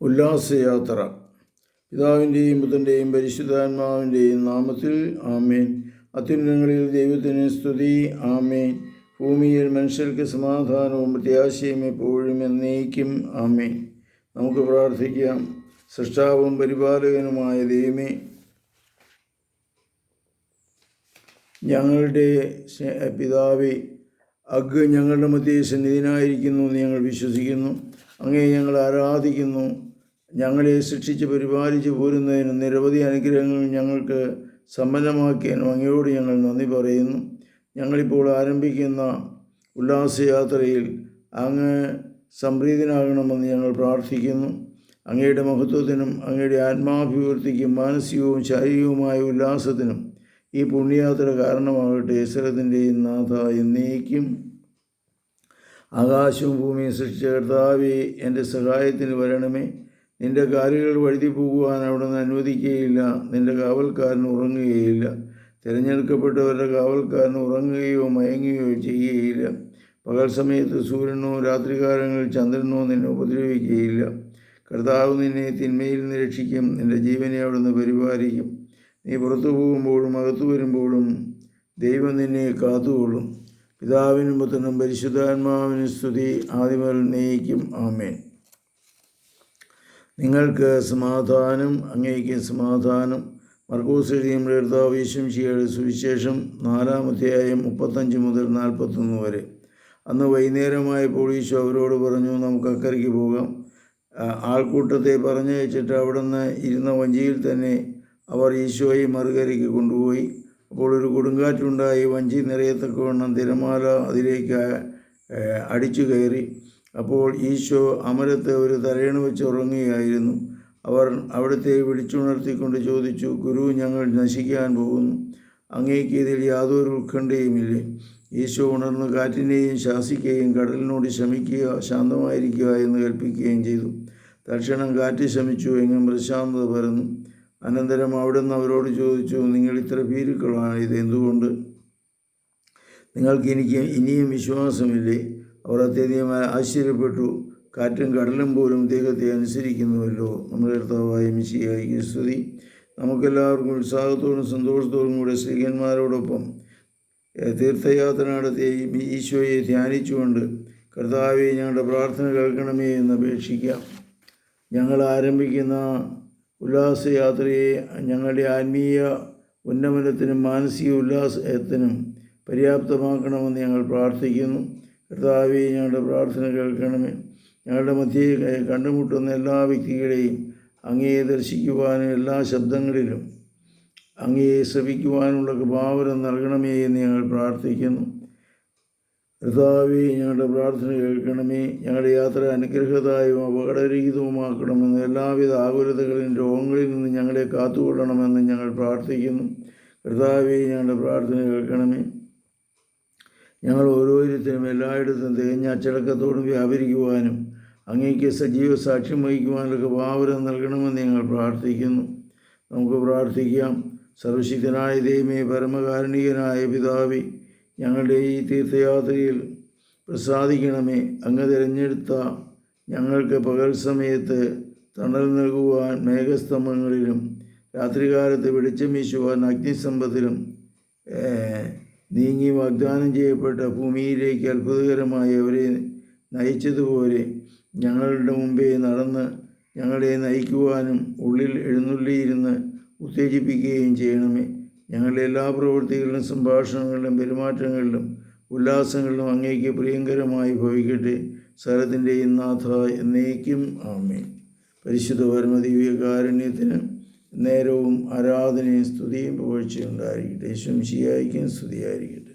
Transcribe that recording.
ഉല്ലാസയാത്ര. പിതാവിന്റെയും പുത്രന്റെയും പരിശുദ്ധാത്മാവിന്റെയും നാമത്തിൽ ആമേൻ. അത്യുന്നതങ്ങളിൽ ദൈവത്തിന് സ്തുതി ആമേൻ. ഭൂമിയിൽ മനുഷ്യർക്ക് സമാധാനവും പ്രത്യാശയും എപ്പോഴും എന്നേക്കും ആമേൻ. നമുക്ക് പ്രാർത്ഥിക്കാം. സൃഷ്ടാവും പരിപാലകനുമായ ദൈവമേ ഞങ്ങളുടെ പിതാവേ അഗ് ഞങ്ങളുടെ മധ്യേ സന്നിധിനായിരിക്കുന്നു എന്ന് ഞങ്ങൾ വിശ്വസിക്കുന്നു. അങ്ങേ ഞങ്ങൾ ആരാധിക്കുന്നു. ഞങ്ങളെ ശിക്ഷിച്ച് പരിപാലിച്ച് പോരുന്നതിന് നിരവധി അനുഗ്രഹങ്ങൾ ഞങ്ങൾക്ക് സമ്പന്നമാക്കിയതിനും അങ്ങയോട് ഞങ്ങൾ നന്ദി പറയുന്നു. ഞങ്ങളിപ്പോൾ ആരംഭിക്കുന്ന ഉല്ലാസയാത്രയിൽ അങ്ങ് സംപ്രീതനാകണമെന്ന് ഞങ്ങൾ പ്രാർത്ഥിക്കുന്നു. അങ്ങയുടെ മഹത്വത്തിനും അങ്ങയുടെ ആത്മാഭിവൃദ്ധിക്കും മാനസികവും ശാരീരികവുമായ ഉല്ലാസത്തിനും ഈ പുണ്യയാത്ര കാരണമാകട്ടെ ഈശ്വരത്തിന്റെയും നാഥ എന്നേക്കും. ആകാശവും ഭൂമിയും സൃഷ്ടിച്ച കർത്താവെ എന്റെ സഹായത്തിന് വരണമേ. നിന്റെ കാലുകൾ വഴുതി പോകുവാൻ അവിടുന്ന് അനുവദിക്കുകയില്ല. നിന്റെ കാവൽക്കാരൻ ഉറങ്ങുകയില്ല. തിരഞ്ഞെടുക്കപ്പെട്ടവരുടെ കാവൽക്കാരൻ ഉറങ്ങുകയോ മയങ്ങുകയോ ചെയ്യുകയില്ല. പകൽ സമയത്ത് സൂര്യനോ രാത്രികാലങ്ങളിൽ ചന്ദ്രനോ നിന്നെ ഉപദ്രവിക്കുകയില്ല. കർത്താവ് നിന്നെ തിന്മയിൽ നിന്ന് രക്ഷിക്കും. നിന്റെ ജീവനെ അവിടുന്ന് പരിപാലിക്കും. നീ പുറത്തു പോകുമ്പോഴും അകത്തു വരുമ്പോഴും ദൈവം നിന്നെ കാത്തുകൊള്ളും. പിതാവിനും പുത്രനും പരിശുദ്ധാത്മാവിനും സ്തുതി. ആദ്യമൽ നയിക്കും ആമേൻ. നിങ്ങൾക്ക് സമാധാനം അങ്ങേക്ക് സമാധാനം. മർക്കോസ് എഴുതിയ കർത്താവ് യേശുംശിയുടെ സുവിശേഷം നാലാമധ്യായം മുപ്പത്തഞ്ച് മുതൽ നാൽപ്പത്തൊന്ന് വരെ. അന്ന് വൈകുന്നേരമായപ്പോൾ ഈശോ അവരോട് പറഞ്ഞു നമുക്ക് അക്കരയ്ക്ക് പോകാം. ആൾക്കൂട്ടത്തെ പറഞ്ഞയച്ചിട്ട് അവിടുന്ന് ഇരുന്ന വഞ്ചിയിൽ തന്നെ അവർ ഈശോയെ മറുകരയ്ക്ക് കൊണ്ടുപോയി. അപ്പോൾ ഒരു കൊടുങ്കാറ്റുണ്ടായി. വഞ്ചി നിറയത്തക്കവണ്ണം തിരമാല അതിലേക്ക് അടിച്ചു കയറി. അപ്പോൾ ഈശോ അമരത്ത് ഒരു തലയണ വെച്ച് ഉറങ്ങുകയായിരുന്നു. അവർ അവിടുത്തെ വിളിച്ചുണർത്തിക്കൊണ്ട് ചോദിച്ചു ഗുരു ഞങ്ങൾ നശിക്കാൻ പോകുന്നു. അങ്ങേക്ക് ഇതിൽ യാതൊരു ഉത്കണ്ഠയുമില്ലേ ഈശോ ഉണർന്ന് കാറ്റിനെയും ശാസിക്കുകയും കടലിനോട് ശമിക്കുക ശാന്തമായിരിക്കുക എന്ന് കൽപ്പിക്കുകയും ചെയ്തു. തൽക്ഷണം കാറ്റ് ശമിച്ചു. എങ്ങും പ്രശാന്തത പരന്നു. അനന്തരം അവിടുന്ന് അവരോട് ചോദിച്ചു നിങ്ങൾ ഇത്ര ഭീരുക്കളാണ് ഇത് എന്തുകൊണ്ട്? നിങ്ങൾക്ക് എനിക്ക് ഇനിയും വിശ്വാസമില്ലേ? അവർ അത്യധികം ആശ്ചര്യപ്പെട്ടു. കാറ്റും കടലും പോലും ദേഹത്തെ അനുസരിക്കുന്നുവല്ലോ. നമ്മുടെ കർത്താവായ മിശിയായി സ്തുതി. നമുക്കെല്ലാവർക്കും ഉത്സാഹത്തോടും സന്തോഷത്തോടും കൂടെ സ്ത്രീകന്മാരോടൊപ്പം ഏഹ്, തീർത്ഥയാത്ര നടത്തി ഈശോയെ ധ്യാനിച്ചുകൊണ്ട് കർത്താവെ ഞങ്ങളുടെ പ്രാർത്ഥന കേൾക്കണമേ എന്ന് അപേക്ഷിക്കാം. ഞങ്ങൾ ആരംഭിക്കുന്ന ഉല്ലാസയാത്രയെ ഞങ്ങളുടെ ആത്മീയ ഉന്നമനത്തിനും മാനസിക ഉല്ലാസത്തിനും പര്യാപ്തമാക്കണമെന്ന് ഞങ്ങൾ പ്രാർത്ഥിക്കുന്നു. കർത്താവെ ഞങ്ങളുടെ പ്രാർത്ഥന കേൾക്കണമേ. ഞങ്ങളുടെ മധ്യേ കണ്ടുമുട്ടുന്ന എല്ലാ വ്യക്തികളെയും അങ്ങയെ ദർശിക്കുവാനും എല്ലാ ശബ്ദങ്ങളിലും അങ്ങയെ ശ്രവിക്കുവാനുള്ള കൃപാവരം നൽകണമേ എന്ന് ഞങ്ങൾ പ്രാർത്ഥിക്കുന്നു. കർത്താവെ ഞങ്ങളുടെ പ്രാർത്ഥന കേൾക്കണമേ. ഞങ്ങളുടെ യാത്ര അനുഗ്രഹതായും അപകടരഹിതവുമാക്കണമെന്ന് എല്ലാവിധ ആകുലതകളിലും രോഗങ്ങളിൽ നിന്ന് ഞങ്ങളെ കാത്തുകൊള്ളണമെന്ന് ഞങ്ങൾ പ്രാർത്ഥിക്കുന്നു. കർത്താവെ ഞങ്ങളുടെ പ്രാർത്ഥന കേൾക്കണമേ. ഞങ്ങൾ ഓരോരുത്തരും എല്ലായിടത്തും തികഞ്ഞ അച്ചടക്കത്തോടും വ്യാപരിക്കുവാനും അങ്ങേക്ക് സജീവ സാക്ഷ്യം വഹിക്കുവാനുള്ള ഭാവനം നൽകണമെന്ന് ഞങ്ങൾ പ്രാർത്ഥിക്കുന്നു. നമുക്ക് പ്രാർത്ഥിക്കാം. സർവശക്തനായ ദൈവമേ പരമകാരുണികനായ പിതാവേ ഞങ്ങളുടെ ഈ തീർത്ഥയാത്രയിൽ പ്രസാദിക്കണമേ. അങ്ങ് തിരഞ്ഞെടുത്ത ഞങ്ങൾക്ക് പകൽ സമയത്ത് തണൽ നൽകുവാൻ മേഘസ്തംഭങ്ങളിലും രാത്രികാലത്ത് വെളിച്ചം വീശുവാൻ അഗ്നിസ്തംഭത്തിലും നീങ്ങി വാഗ്ദാനം ചെയ്യപ്പെട്ട ഭൂമിയിലേക്ക് അത്ഭുതകരമായി അവരെ നയിച്ചതുപോലെ ഞങ്ങളുടെ മുമ്പേ നടന്ന് ഞങ്ങളെ നയിക്കുവാനും ഉള്ളിൽ എഴുന്നള്ളിയിരുന്ന് ഉത്തേജിപ്പിക്കുകയും ചെയ്യണമേ. ഞങ്ങളുടെ എല്ലാ പ്രവൃത്തികളിലും സംഭാഷണങ്ങളിലും പെരുമാറ്റങ്ങളിലും ഉല്ലാസങ്ങളിലും അങ്ങേക്ക് പ്രിയങ്കരമായി ഭവിക്കട്ടെ. സ്ഥലത്തിന്റെയും നാഥ എന്നേക്കും ആമേ പരിശുദ്ധ പരമദിവ്യകാരുണ്യത്തിന് നേരവും ആരാധനയും സ്തുതിയും പുകഴ്ചയും ഉണ്ടായിരിക്കട്ടെ. ശംശിയായിരിക്കും സ്തുതിയായിരിക്കട്ടെ.